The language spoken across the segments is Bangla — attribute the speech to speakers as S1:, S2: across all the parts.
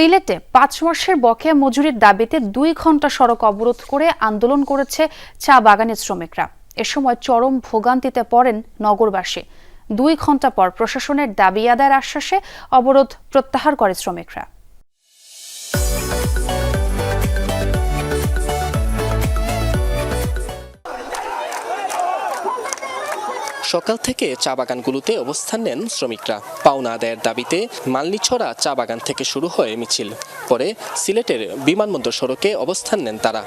S1: সিলেটে পাঁচ মাসের বকেয়া মজুরির দাবিতে দুই ঘণ্টা সড়ক অবরোধ করে আন্দোলন করেছে চা বাগানের শ্রমিকরা। এ সময় চরম ভোগান্তিতে পড়েন নগরবাসী। দুই ঘণ্টা পর প্রশাসনের দাবি আদায়ের আশ্বাসে অবরোধ প্রত্যাহার করে শ্রমিকরা।
S2: সকাল থেকে চা বাগানগুলোতে অবস্থান নেন শ্রমিকরা। পাওনা আদায়ের দাবিতে মালনিছড়া চা বাগান থেকে শুরু হয় মিছিল। পরে সিলেটের বিমানবন্দর সড়কে অবস্থান নেন তারা।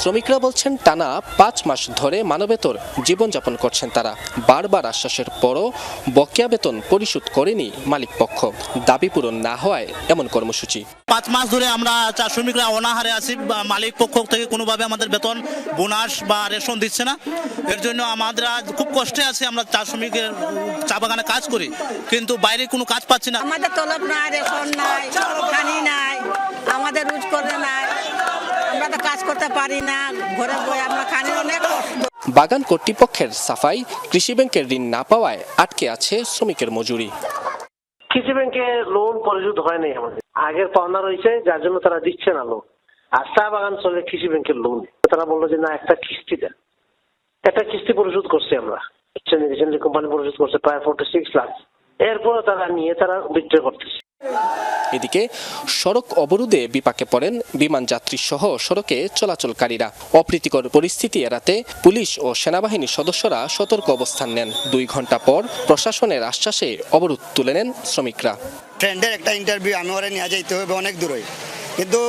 S2: শ্রমিকরা বলছেন টানা পাঁচ মাস ধরে মানবেতর জীবনযাপন করছেন তারা। বারবার আশ্বাসের পরও বকেয়া বেতন পরিশোধ করেনি মালিক পক্ষ দাবি পূরণ না হওয়ায় এমন কর্মসূচি।
S3: পাঁচ মাস ধরে আমরা চা শ্রমিকরা অনাহারে আছি বা মালিক পক্ষ থেকে কোনোভাবে আমাদের বেতন বোনাস বা রেশন দিচ্ছে না। এর জন্য আমাদের খুব কষ্টে আছি আমরা চা শ্রমিকের চা বাগানে কাজ করি কিন্তু বাইরে কোনো কাজ পাচ্ছি না।
S4: আমাদের তলব নাই রেশন নাই পানি নাই আমাদের রুজ করে নাই কাজ করতে পারি না ঘরে বই আমরা খানি অনেক
S2: বাগান কর্তৃপক্ষের সাফাই কৃষি ব্যাংকের ঋণ না পাওয়ায় আটকে আছে শ্রমিকের মজুরি।
S5: কৃষি ব্যাংকে লোন পরিশোধ হয় নাই আমাদের। আগের পাওনা রয়েছে যার জন্য তারা দিচ্ছে না লোন আর চা বাগান চলে কৃষি ব্যাংকের লোন তারা বলল যে না একটা কিস্তি দেন। একটা কিস্তি পরিশোধ করছি আমরা। রিসেন্টলি কোম্পানি পরিশোধ করছে প্রায় ফোর্টি সিক্স লাখ এরপরে তারা নিয়ে তারা বিক্রয় করতেছে।
S2: এদিকে সড়ক অবরোধে বিপাকে পড়েন বিমান যাত্রী সহ সড়কে চলাচলকারীরা। অপ্রীতিকর পরিস্থিতি এড়াতে পুলিশ ও সেনাবাহিনীর সদস্যরা সতর্ক অবস্থান নেন। দুই ঘণ্টা পর প্রশাসনের আশ্বাসে অবরোধ তুলে নেন শ্রমিকরা।
S6: ফ্রেন্ডের একটা ইন্টারভিউ আমি ওরা নিয়ে যাইতে হবে অনেক দূরে কিন্তু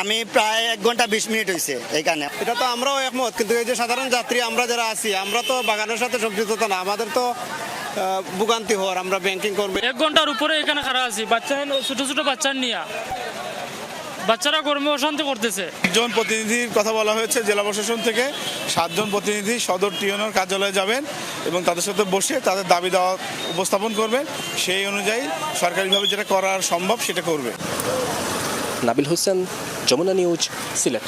S6: আমি প্রায় এক ঘণ্টা বিশ মিনিট হয়েছে এইখানে
S7: এটা তো আমরাও একমত কিন্তু এই যে সাধারণ যাত্রী আমরা যারা আছি আমরা তো বাগানের সাথে সংযুক্ত তো না আমাদের তো ভোগান্তি হওয়ার আমরা ব্যাংকিং করব।
S8: এক ঘণ্টার উপরে এখানে খারাপ আছি। বাচ্চা ছোট ছোট বাচ্চা নিয়ে। বাচ্চারা গরমে অশান্তি করতেছে।
S9: একজন প্রতিনিধির কথা বলা হয়েছে জেলা প্রশাসন থেকে। সাতজন প্রতিনিধি সদর টিউনের কার্যালয়ে যাবেন এবং তাদের সাথে বসে তাদের দাবি দেওয়া উপস্থাপন করবেন। সেই অনুযায়ী সরকারিভাবে যেটা করার সম্ভব সেটা করবে।
S2: নাবিল হোসেন যমুনা নিউজ সিলেট।